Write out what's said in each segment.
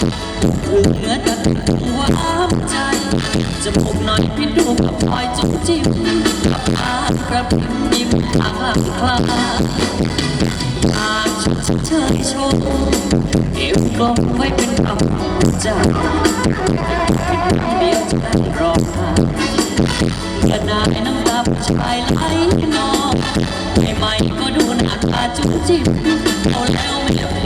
เหนือตะตึงวามใจจมูกหน่อยพิดูกับพลอยจุ๊บจิ้มกับตากระพริบยิ้มทางหลังคลาตาฉันจะเชยชมเอวกลมไว้เป็นกำลังใจเดียวจะได้รอหากระดาษน้ำตาผู้ชายไหลนองใหม่ๆก็ดูหน้าตาจุ๊บจิ๊บเอาแล้วไม่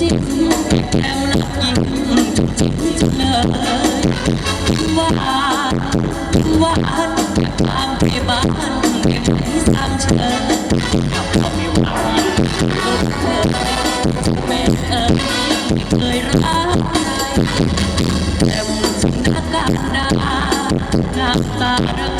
วเดี๋ยวเป็นสนิมไม่มองจุ๊บจิ๊บแก้มละยิ้มจุ๊บจิ๊บจุ๊บเลยหวานหวาตามไปบ้านเป็นสามเชยกับพ่อไม่ไหวเธอแม่เอ๋ยเคยรักใครแต่จินตนาการน้ำตารัการ้อมแล้วทำไมผ่านก็ตัดสินใจเถิดอากเดียวเดียวก็เป็นเศรษฐีอยาน้องจุ๊บจิ๊บแก้มละ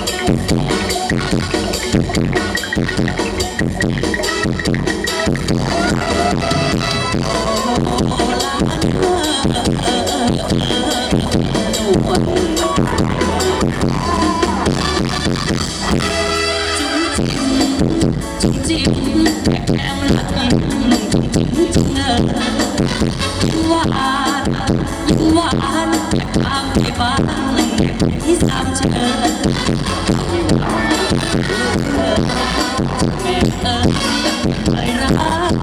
จุ๊บจิ๊บจุ๊บเนอ หวานตามไปบ้านที่สามเชิญแม่เอ๋ยไม่รัก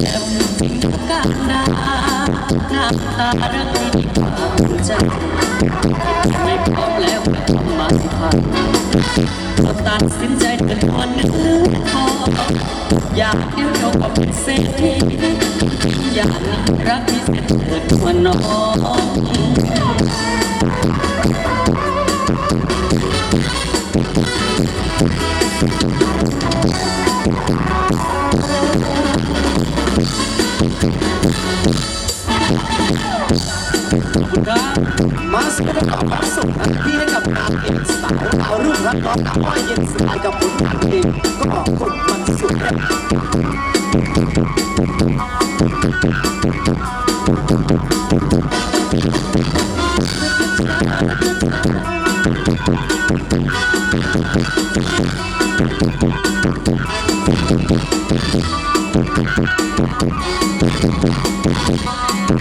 แก้มจิงกันน้ น้ำตารักที่ปากใจไม่พร้อมแล้วทำมาผ่านก็ตัดสินใจเดินวันหนึ่งพออยากเดียวเราก็เป็นเศรษฐีอยากรักที่เถิดตัวน้องครับมาสก็ต้องขอส่งทันทีให้กับนางเอกสาวดาวรุ่งรักน้องน้องานเพลงก็ขอบคุณมันสุดก็คนสว ย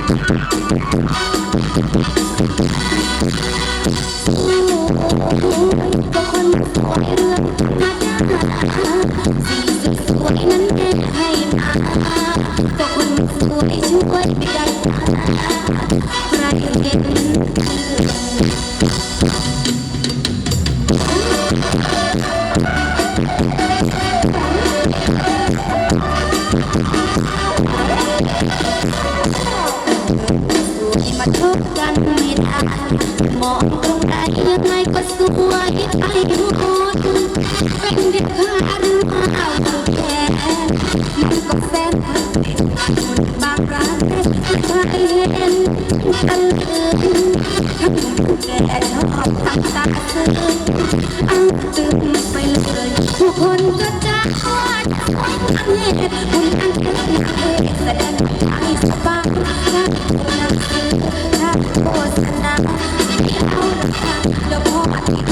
เมองตรงไหนยังไงก็สวยไปหมดเป็นเด็กข้าหรือมาเอาตัวแทนมันก็แฟนบางร้านแต่ใครเห็นตะลึงทั้งแก่ชอบทำตาซึ้งเอาตึงไปเลยทุกคนก็จะว่าสวยอันเหตุคุณอันเป็นนางเอกแสดงให้สบาย I'm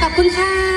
ขอบคุณค่ะ